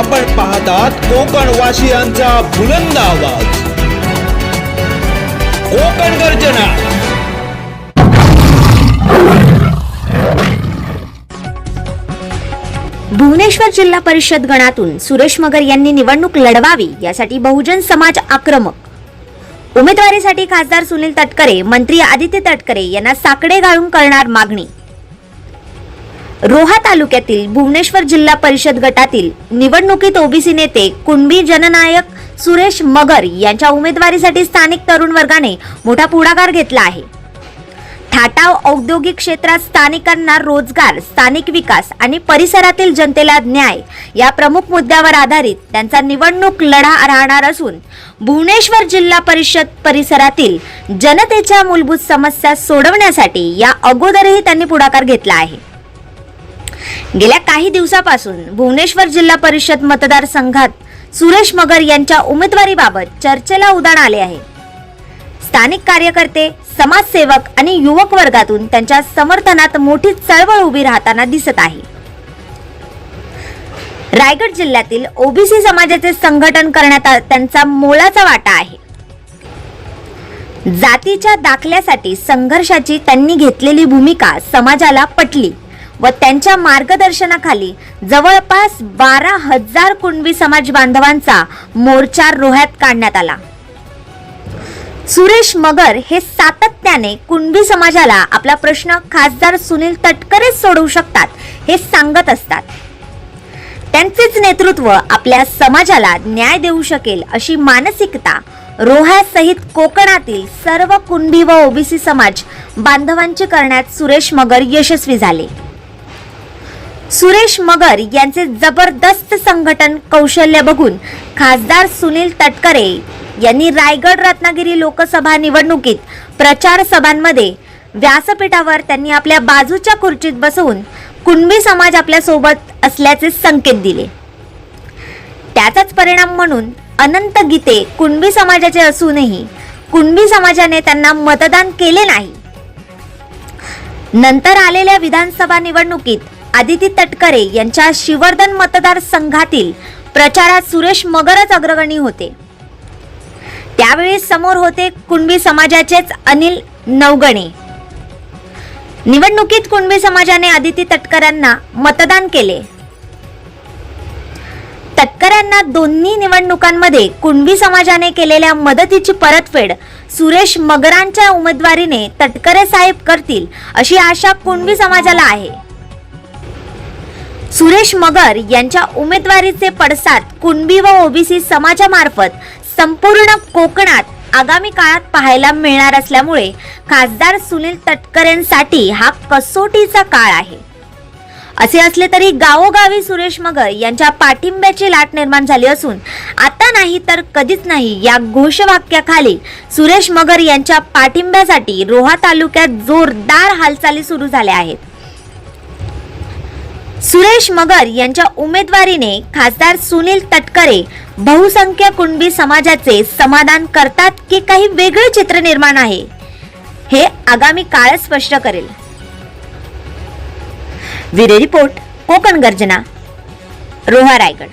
आपण पाहतात कोकण वासियांचा बुलंद आवाज. कोकण गर्जना. भुवनेश्वर जिल्हा परिषद गणातून सुरेश मगर यांनी निवडणूक लढवावी यासाठी बहुजन समाज आक्रमक. उमेदवारीसाठी खासदार सुनील तटकरे मंत्री आदित्य तटकरे यांना साकडे घालून करणार मागणी. रोहा तालुक्यातील भुवनेश्वर जिल्हा परिषद गटातील निवडणुकीत ओबीसी नेते कुणबी जननायक सुरेश मगर यांच्या उमेदवारीसाठी स्थानिक तरुण वर्गाने मोठा पुढाकार घेतला आहे. थाटाव औद्योगिक क्षेत्रात स्थानिकांना रोजगार स्थानिक विकास आणि परिसरातील जनतेला न्याय या प्रमुख मुद्द्यावर आधारित त्यांचा निवडणूक लढा राहणार असून भुवनेश्वर जिल्हा परिषद परिसरातील जनतेच्या मूलभूत समस्या सोडवण्यासाठी या अगोदरही त्यांनी पुढाकार घेतला आहे. गेल्या काही दिवसापासून भुवनेश्वर जिल्हा परिषद मतदारसंघात सुरेश मगर यांच्या उमेदवारीबाबत चर्चेला उदाण आले आहे. स्थानिक कार्यकर्ते समाजसेवक आणि युवक वर्गातून त्यांच्या समर्थनात मोठी चळवळ उभी राहताना दिसत आहे. रायगड जिल्ह्यातील ओबीसी समाजाचे संघटन करण्यात आ- त्यांचा मोलाचा वाटा आहे. जातीच्या दाखल्यासाठी संघर्षाची त्यांनी घेतलेली भूमिका समाजाला पटली. व त्यांच्या मार्गदर्शनाखाली जवळपास बारा हजार कुणबी समाज बांधवांचा मोर्चा रोह्यात काढण्यात आला. सुरेश मगर हे सातत्याने कुणबी समाजाला आपला प्रश्न खासदार सुनील तटकरेच सोडवू शकतात हे सांगत असतात. त्यांचेच नेतृत्व आपल्या समाजाला न्याय देऊ शकेल अशी मानसिकता रोह्यासहित कोकणातील सर्व कुणबी व ओबीसी समाज बांधवांची करण्यात सुरेश मगर यशस्वी झाले. सुरेश मगर यांचे जबरदस्त संघटन कौशल्य बघून खासदार सुनील तटकरे यांनी रायगड रत्नागिरी लोकसभा निवडणुकीत प्रचार सभांमध्ये व्यासपीठावर त्यांनी आपल्या बाजूच्या खुर्चीत बसवून कुणबी समाज आपल्यासोबत असल्याचे संकेत दिले. त्याचाच परिणाम म्हणून अनंत गीते कुणबी समाजाचे असूनही कुणबी समाजाने त्यांना मतदान केले नाही. नंतर आलेल्या विधानसभा निवडणुकीत आदिती तटकरे यांच्या शिवर्धन मतदारसंघातील प्रचारात सुरेश मगरच अग्रगणी होते. त्यावेळी समोर होते कुणबी समाजाचेच अनिल नवगणे. निवडणुकीत कुणबी समाजाने आदिती तटकरांना मतदान केले. तटकऱ्यांना दोन्ही निवडणुकांमध्ये कुणबी समाजाने केलेल्या मदतीची परतफेड सुरेश मगरांच्या उमेदवारीने तटकरे साहेब करतील अशी आशा कुणबी समाजाला आहे. सुरेश मगर यांच्या उमेदवारीचे पडसाद कुणबी व ओबीसी समाजामार्फत संपूर्ण कोकणात आगामी काळात पाहायला मिळणार असल्यामुळे खासदार सुनील तटकरेंसाठी हा कसोटीचा काळ आहे. असे असले तरी गावोगावी सुरेश मगर यांच्या पाठिंब्याची लाट निर्माण झाली असून आता नाही तर कधीच नाही या घोषवाक्याखाली सुरेश मगर यांच्या पाठिंब्यासाठी रोहा तालुक्यात जोरदार हालचाली सुरू झाल्या आहेत. सुरेश मगर यांच्या उमेदवारीने खासदार सुनील तटकरे बहुसंख्य कुणबी समाजाचे समाधान करतात की काही वेगळे चित्र निर्माण आहे हे आगामी काळ स्पष्ट करेल. विरे रिपोर्ट कोकण गर्जना रोहा रायगड.